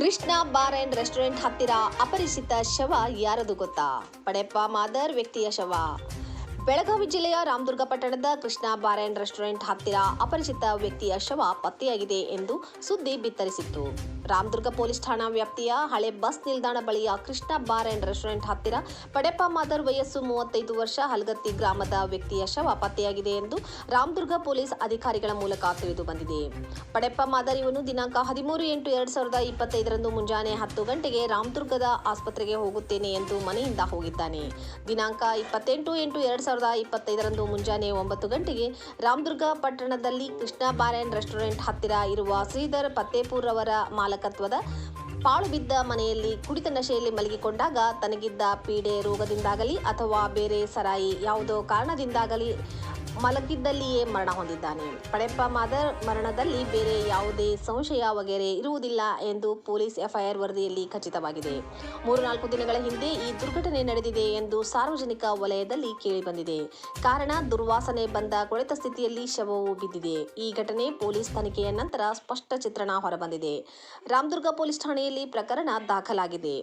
Krishna bar and restaurant ಹತ್ತಿರ ಅಪರಿಚಿತ ಶವ ಯಾರದು ಗೊತ್ತಾ? ಪಡೆಪ್ಪ ಮಾದರ್ ವ್ಯಕ್ತಿಯ ಶವ. ಬೆಳಗಾವಿ ಜಿಲ್ಲೆಯ ರಾಮದುರ್ಗ ಪಟ್ಟಣದ ಕೃಷ್ಣ ಬಾರ್ ಅಂಡ್ ರೆಸ್ಟೋರೆಂಟ್ ಹತ್ತಿರ ಅಪರಿಚಿತ ವ್ಯಕ್ತಿಯ ಶವ ಪತ್ತೆಯಾಗಿದೆ ಎಂದು ಸುದ್ದಿ ಬಿತ್ತರಿಸಿತ್ತು. ರಾಮದುರ್ಗ ಪೊಲೀಸ್ ಠಾಣಾ ವ್ಯಾಪ್ತಿಯ ಹಳೆ ಬಸ್ ನಿಲ್ದಾಣ ಬಳಿಯ ಕೃಷ್ಣ ಬಾರ್ ಅಂಡ್ ರೆಸ್ಟೋರೆಂಟ್ ಹತ್ತಿರ ಪಡೆಪ್ಪ ಮಾದರ್ ವಯಸ್ಸು ಮೂವತ್ತೈದು ವರ್ಷ ಹಲಗತ್ತಿ ಗ್ರಾಮದ ವ್ಯಕ್ತಿಯ ಶವ ಪತ್ತೆಯಾಗಿದೆ ಎಂದು ರಾಮದುರ್ಗ ಪೊಲೀಸ್ ಅಧಿಕಾರಿಗಳ ಮೂಲಕ ತಿಳಿದು ಬಂದಿದೆ. ಪಡೆಪ್ಪ ಮಾದರ್ ಇವನು ದಿನಾಂಕ ಹದಿಮೂರು ಎಂಟು ಎರಡ್ ಸಾವಿರದ ಇಪ್ಪತ್ತೈದರಂದು ಮುಂಜಾನೆ ಹತ್ತು ಗಂಟೆಗೆ ರಾಮದುರ್ಗದ ಆಸ್ಪತ್ರೆಗೆ ಹೋಗುತ್ತೇನೆ ಎಂದು ಮನೆಯಿಂದ ಹೋಗಿದ್ದಾನೆ. ದಿನಾಂಕ ಇಪ್ಪತ್ತೆಂಟು ಎಂಟು ಎರಡ್ ಸಾವಿರದ ಇಪ್ಪತ್ತೈದರಂದು ಮುಂಜಾನೆ ಒಂಬತ್ತು ಗಂಟೆಗೆ ರಾಮದುರ್ಗ ಪಟ್ಟಣದಲ್ಲಿ ಕೃಷ್ಣ ಬಾರ್ ಅಂಡ್ ರೆಸ್ಟೋರೆಂಟ್ ಹತ್ತಿರ ಇರುವ ಶ್ರೀಧರ್ ಪತ್ತೇಪೂರ್ ಅವರ ಮಾಲಕತ್ವದ ಪಾಳು ಬಿದ್ದ ಮನೆಯಲ್ಲಿ ಕುಡಿತ ನಶೆಯಲ್ಲಿ ಮಲಗಿಕೊಂಡಾಗ ತನಗಿದ್ದ ಪೀಡೆ ರೋಗದಿಂದಾಗಲಿ ಅಥವಾ ಬೇರೆ ಸರಾಯಿ ಯಾವುದೋ ಕಾರಣದಿಂದಾಗಲಿ ಮಲಗಿದ್ದಲ್ಲಿಯೇ ಮರಣ ಹೊಂದಿದ್ದಾನೆ. ಪಡೆಪ್ಪ ಮಾದರ್ ಮರಣದಲ್ಲಿ ಬೇರೆ ಯಾವುದೇ ಸಂಶಯ ವಗೇರೆ ಇರುವುದಿಲ್ಲ ಎಂದು ಪೊಲೀಸ್ ಎಫ್ಐಆರ್ ವರದಿಯಲ್ಲಿ ಖಚಿತವಾಗಿದೆ. ಮೂರು ನಾಲ್ಕು ದಿನಗಳ ಹಿಂದೆ ಈ ದುರ್ಘಟನೆ ನಡೆದಿದೆ ಎಂದು ಸಾರ್ವಜನಿಕ ವಲಯದಲ್ಲಿ ಕೇಳಿಬಂದಿದೆ. ಕಾರಣ ದುರ್ವಾಸನೆ ಬಂದ ಕೊಳೆತ ಸ್ಥಿತಿಯಲ್ಲಿ ಶವವು ಬಿದ್ದಿದೆ. ಈ ಘಟನೆ ಪೊಲೀಸ್ ತನಿಖೆಯ ನಂತರ ಸ್ಪಷ್ಟ ಚಿತ್ರಣ ಹೊರಬಂದಿದೆ. ರಾಮದುರ್ಗ ಪೊಲೀಸ್ ಠಾಣೆಯಲ್ಲಿ ಪ್ರಕರಣ ದಾಖಲಾಗಿದೆ.